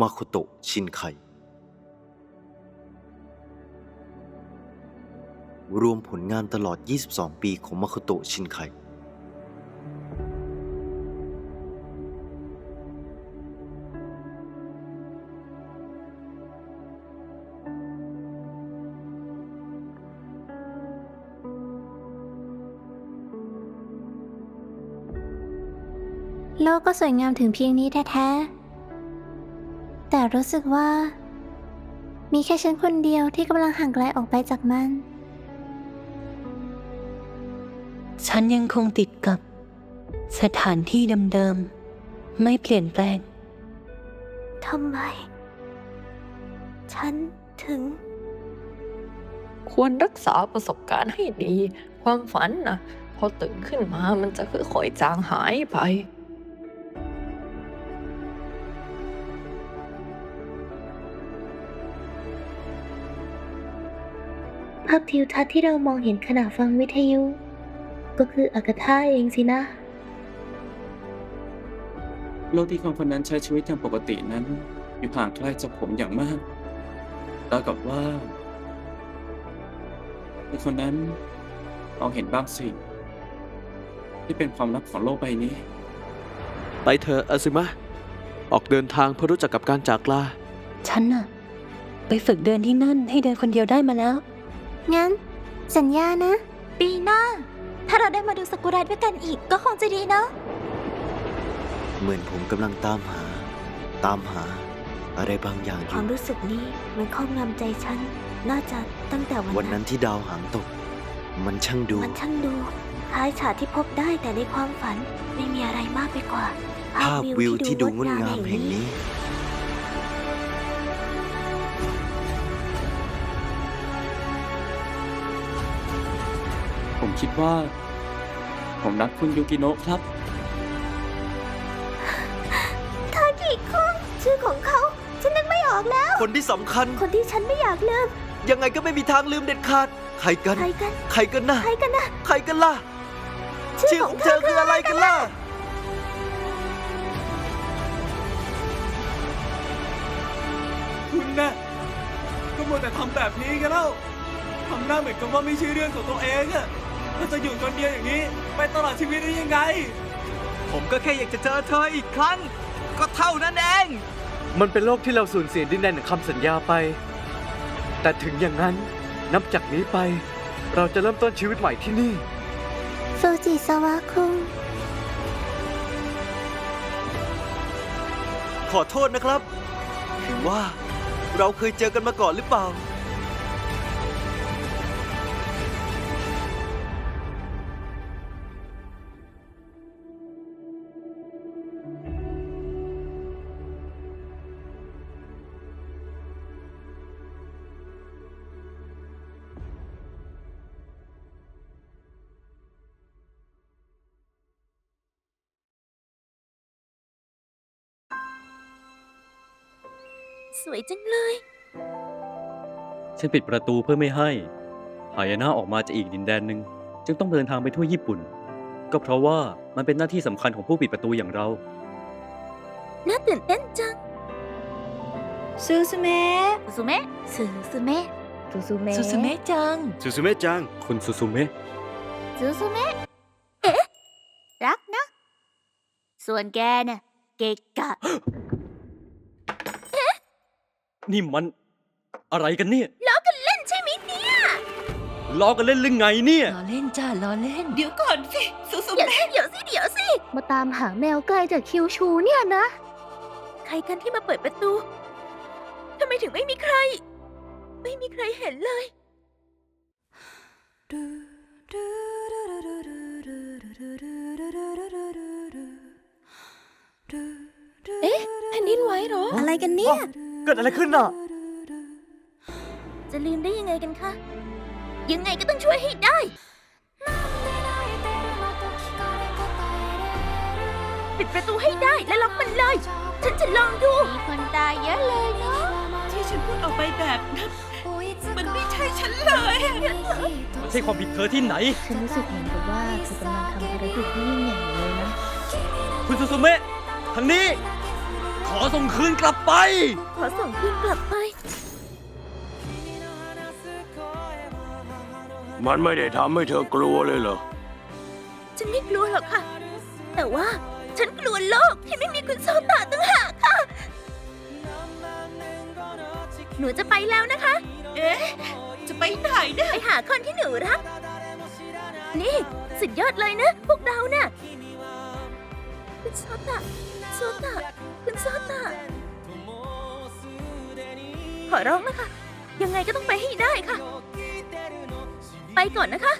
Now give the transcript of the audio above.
มาโคโตะชินไครวมผลงานตลอด 22 ปีของมาโคโตะชินไคโลกก็สวยงามถึงเพียงนี้แท้ๆ แต่รู้สึกว่า มีแค่ฉันคนเดียวที่กำลังห่างไกลออกไปจากมัน ฉันยังคงติดกับ สถานที่เดิมๆ ไม่เปลี่ยนแปลง ทำไม ฉันถึง ควรรักษาประสบการณ์ให้ดี ความฝันนะพอตื่นขึ้นมามันจะค่อยๆจางหายไป ภาพทิวทัศน์ที่เรามองเห็นขณะฟังวิทยุ ก็คืออากาธาเองสินะ โลกที่คนคนนั้นใช้ชีวิตอย่างปกตินั้น อยู่ห่างไกลจากผมอย่างมากราวกับว่าในคนนั้นมองเห็นบางสิ่ง ที่เป็นความลับของโลกใบนี้ ไปเถอะอาซึมะ ออกเดินทางเพื่อรู้จักกับการจากลา ฉันน่ะ ไปฝึกเดินที่นั่นให้เดินคนเดียวได้มาแล้ว งั้น สัญญานะ ปีหน้า ถ้าเราได้มาดูสกุระด้วยกันอีกก็คงจะดีเนาะเหมือนผมกำลังตามหา ตามหา อะไรบางอย่างอความยู่รู้สึกนี้มันครอบงำใจฉัน น่าจะตั้งแต่วันวันนั้นที่ดาวหางตก มันช่างดู มันช่างดูคล้ายฉากที่พบได้แต่ในความฝันไม่มีอะไรมากไปกว่าภาพวิวที่ดูงดงามแห่งนี้ ผมคิดว่า ผมรักคุณยูกิโนะครับ ทากิคุงชื่อของเขา ฉันนึกไม่ออกแล้ว คนที่สำคัญ คนที่ฉันไม่อยากลืมยังไงก็ไม่มีทางลืมเด็ดขาด ใครกัน ใครกันใครกันนะใครกันนะใครกันล่ะ ชื่อของเธอคืออะไรกันล่ะ คุณนะก็มัวแต่ทำแบบนี้กันแล้วทำหน้าเหมือนกับว่าไม่ใช่เรื่องของตัวเองอะ เราจะอยู่คนเดียวอย่างนี้ ไปตลอดชีวิตได้ยังไง ผมก็แค่อยากจะเจอเธออีกครั้ง ก็เท่านั้นเอง มันเป็นโลกที่เราสูญเสียดินแดนแห่งคำสัญญาไป แต่ถึงอย่างนั้นนับจากนี้ไป เราจะเริ่มต้นชีวิตใหม่ที่นี่ ฟูจิสวะคุง ขอโทษนะครับ คือว่าเราเคยเจอกันมาก่อนหรือเปล่า สวยจังเลย ฉันปิดประตูเพื่อไม่ให้ หายนะออกมาจากอีกดินแดนหนึ่งจึงต้องเดินทางไปทั่วญี่ปุ่น ก็เพราะว่ามันเป็นหน้าที่สำคัญของผู้ปิดประตูอย่างเรา น่าตื่นเต้นจังซูซูเมะซูเมะซูซูเมะซูซูเมะซูซูเมะจังซูซูเมะจัง คุณซูซูเมะซูซูเมะเอ๊ะรักนะ ส่วนแกเนี่ยเกะกะ นี่มัน อะไรกันเนี่ยล้อกันเล่นใช่ไหมเนี่ยล้อกันเล่นหรือไงเนี่ย ล้อเล่นจ้าล้อเล่น เดี๋ยวก่อนสิซูซูเดี๋ยวเมะสิเดี๋ยวสิเดี๋ยวสิมาตามหาแมวไกลจากคิวชูเนี่ยนะ ใครกันที่มาเปิดประตูทำไมถึงไม่มีใคร ไม่มีใครเห็นเลยเอ๊ะแผ่นดินไหวเหรอ อะไรกันเนี่ย เกิดอะไรขึ้นน่ะ จะลืมได้ยังไงกันคะ ยังไงก็ต้องช่วยให้ได้ ปิดประตูให้ได้และล็อกมันเลย ฉันจะลองดู มีคนตายเยอะเลยเนาะที่ฉันพูดออกไปแบบนั้น มันไม่ใช่ฉันเลยมันใช่ความผิดเธอที่ไหน ฉันรู้สึกเหมือนกับว่าเธอกำลังทำภารกิจที่ยิ่งใหญ่เลยนะ คุณซูซูเมะทางนี้ ขขอส่งคืนกลับไป ขอส่งคืนกลับไป มันไม่ได้ทำให้เธอกลัวเลยเหรอ ฉันไม่กลัวหรอกค่ะ แต่ว่าฉันกลัวโลกที่ไม่มีคุณโซตะตั้งหากค่ะ หนูจะไปแล้วนะคะ เอ๊ะ จะไปไหนนะไปหาคนที่หนูรัก นี่ สุดยอดเลยนะพวกเราน่ะ คุณซอตะซอตะคุณซอตะขอร้องนะคะ ยังไงก็ต้องไปให้ได้ค่ะ ไปก่อนนะคะ